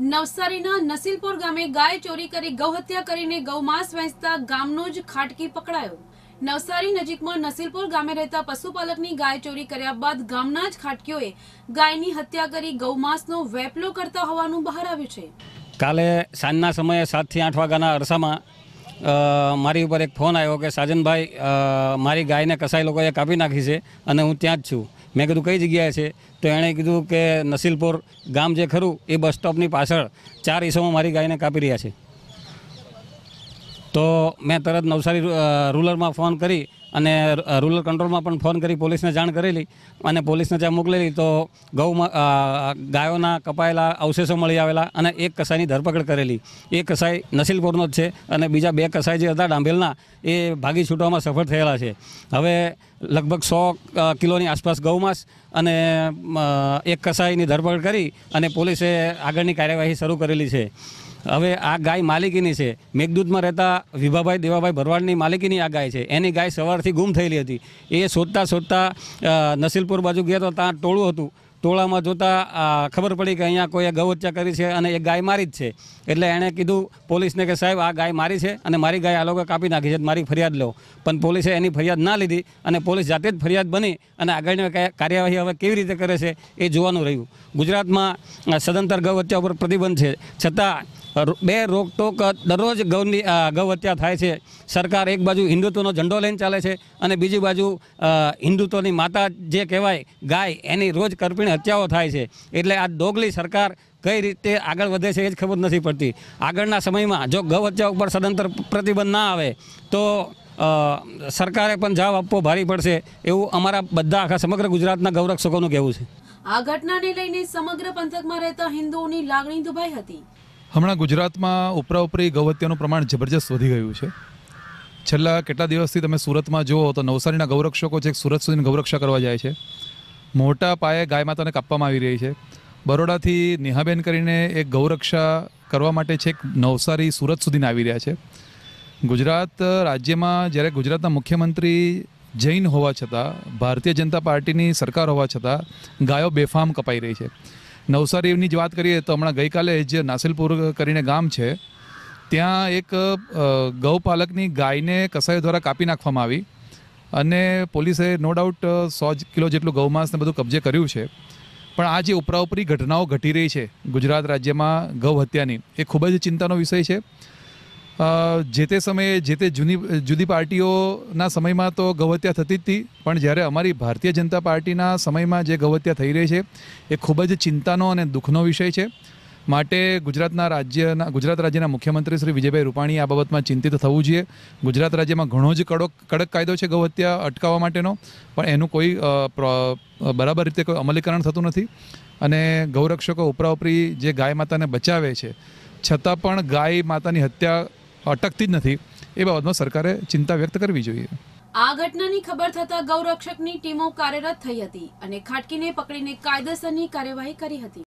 નવસારીના નસીલપુર ગામે ગાય ચોરી કરી ગૌહત્યા કરીને ગૌમાંસ વેચતા ગામનો જ ખાટકી પકડાયો. નવસારી નજીકમાં નસીલપુર ગામે રહેતા પશુપાલકની ગાય ચોરી કર્યા બાદ ગામના જ ખાટકીઓએ ગાયની હત્યા કરી ગૌમાંસનો વેપલો કરતા હોવાનું બહાર આવ્યું છે. કાલે સાંજના સમયે સાતથી આઠ વાગ્યાના અરસામાં મારી ઉપર એક ફોન આવ્યો કે સાજનભાઈ મારી ગાયને કસાઈ લોકોએ કાપી નાખી છે અને હું ત્યાં જ છું. મેં કીધું, કઈ જગ્યાએ છે? તો એણે કીધું કે, નસીલપુર ગામ જે ખરું, એ બસ સ્ટોપની પાછળ ચાર ઈસમો મારી ગાયને કાપી રહ્યા છે. તો મેં તરત નવસારી રૂલરમાં ફોન કરી અને રૂરલ કંટ્રોલમાં પણ ફોન કરી પોલીસને જાણ કરેલી અને પોલીસને ત્યાં મોકલેલી તો ગૌમાં ગાયોના કપાયેલા અવશેષો મળી આવેલા અને એક કસાઈની ધરપકડ કરેલી. એ કસાઈ નસીલપુરનો જ છે અને બીજા બે કસાઈ જે હતા ડાંભેલના, એ ભાગી છૂટવામાં સફળ થયેલા છે. હવે લગભગ સો કિલોની આસપાસ ગૌમાંસ અને એક કસાઈની ધરપકડ કરી અને પોલીસે આગળની કાર્યવાહી શરૂ કરેલી છે. હવે આ ગાય માલિકીની છે. મેઘદૂતમાં રહેતા વિભાભાઈ દેવાભાઈ ભરવાડની માલિકીની આ ગાય છે. એની ગાય સવારથી ગુમ થયેલી હતી. એ શોધતા શોધતા નસીલપુર બાજુ ગયા તો ત્યાં ટોળું હતું. ટોળામાં જોતા ખબર પડી કે અહીંયા કોઈએ ગૌહત્યા કરી છે અને એ ગાય મારી જ છે. એટલે એણે કીધું પોલીસને કે સાહેબ, આ ગાય મારી છે અને મારી ગાય આ લોકો કાપી નાખી છે મારી ફરિયાદ લો. પણ પોલીસે એની ફરિયાદ ના લીધી અને પોલીસ જાતે જ ફરિયાદ બની અને આગળની કાર્યવાહી હવે કેવી રીતે કરે છે એ જોવાનું રહ્યું. ગુજરાતમાં સદંતર ગૌહત્યા ઉપર પ્રતિબંધ છે. છતાં બે રોકટોક દરરોજ ગૌની ગૌહત્યા થાય છે. સરકાર એક બાજુ હિન્દુત્વનો ઝંડો લઈને ચાલે છે અને બીજી બાજુ હિન્દુત્વની માતા જે કહેવાય, ગાય, એની રોજ કરપીણ હત્યાઓ થાય છે. એટલે આ ડોગલી સરકાર કઈ રીતે આગળ વધે છે એ જ ખબર નથી પડતી. આગળના સમયમાં જો ગૌહત્યા ઉપર સદંતર પ્રતિબંધ ના આવે, તો સરકારે પણ જવાબ આપવો ભારી પડશે એવું અમારા બધા આખા સમગ્ર ગુજરાતના ગૌરક્ષકોનું કહેવું છે. આ ઘટનાને લઈને સમગ્ર પંથકમાં રહેતા હિન્દુઓની લાગણી દુભાઈ હતી. હમણાં ગુજરાતમાં ઉપરા ઉપરી ગૌહત્યાનું પ્રમાણ જબરજસ્ત વધી ગયું છે. છેલ્લા કેટલા દિવસથી તમે સુરતમાં જુઓ તો નવસારીના ગૌરક્ષકો છે સુરત સુધીની ગૌરક્ષા કરવા જાય છે. મોટા પાયે ગાય માતાને કાપવામાં આવી રહી છે. બરોડાથી નેહાબેન કરીને એક ગૌરક્ષા કરવા માટે છેક નવસારી, સુરત સુધીને આવી રહ્યા છે. ગુજરાત રાજ્યમાં જ્યારે ગુજરાતના મુખ્યમંત્રી જૈન હોવા છતાં, ભારતીય જનતા પાર્ટીની સરકાર હોવા છતાં ગાયો બેફામ કપાઈ રહી છે. નવસારીની જ વાત કરીએ તો હમણાં ગઈકાલે જે નાસિલપુર કરીને ગામ છે, ત્યાં એક ગૌપાલકની ગાયને કસાઈઓ દ્વારા કાપી નાખવામાં આવી અને પોલીસે નો ડાઉટ સો કિલો જેટલું ગૌમાંસ ને બધું કબજે કર્યું છે. પણ આ જે ઉપરાઉપરી ઘટનાઓ ઘટી રહી છે ગુજરાત રાજ્યમાં ગૌ હત્યાની, એ ખૂબ જ ચિંતાનો વિષય છે. જે તે સમયે જે તે જૂની, જુદી પાર્ટીઓના સમયમાં તો ગવત્યા થતી જ હતી પણ જ્યારે અમારી ભારતીય જનતા પાર્ટીના સમયમાં જે ગવત્યા થઈ રહી છે, એ ખૂબ જ ચિંતાનો અને દુઃખનો વિષય છે. માટે ગુજરાતના રાજ્યના, ગુજરાત રાજ્યના મુખ્યમંત્રી શ્રી વિજયભાઈ રૂપાણી આ બાબતમાં ચિંતિત થવું જોઈએ. ગુજરાત રાજ્યમાં ઘણો જ કડક કડક કાયદો છે ગૌહત્યા અટકાવવા માટેનો, પણ એનું કોઈ બરાબર રીતે કોઈ અમલીકરણ થતું નથી. અને ગૌરક્ષકો ઉપરાઉપરી જે ગાય માતાને બચાવે છે, છતાં પણ ગાય માતાની હત્યા અટકતી જ નથી. એ બાબતમાં સરકારે ચિંતા વ્યક્ત કરવી જોઈએ. આ ઘટનાની ખબર થતાં ગૌરક્ષકની ટીમો કાર્યરત થઈ હતી અને ખાટકીને પકડીને કાયદેસરની કાર્યવાહી કરી હતી.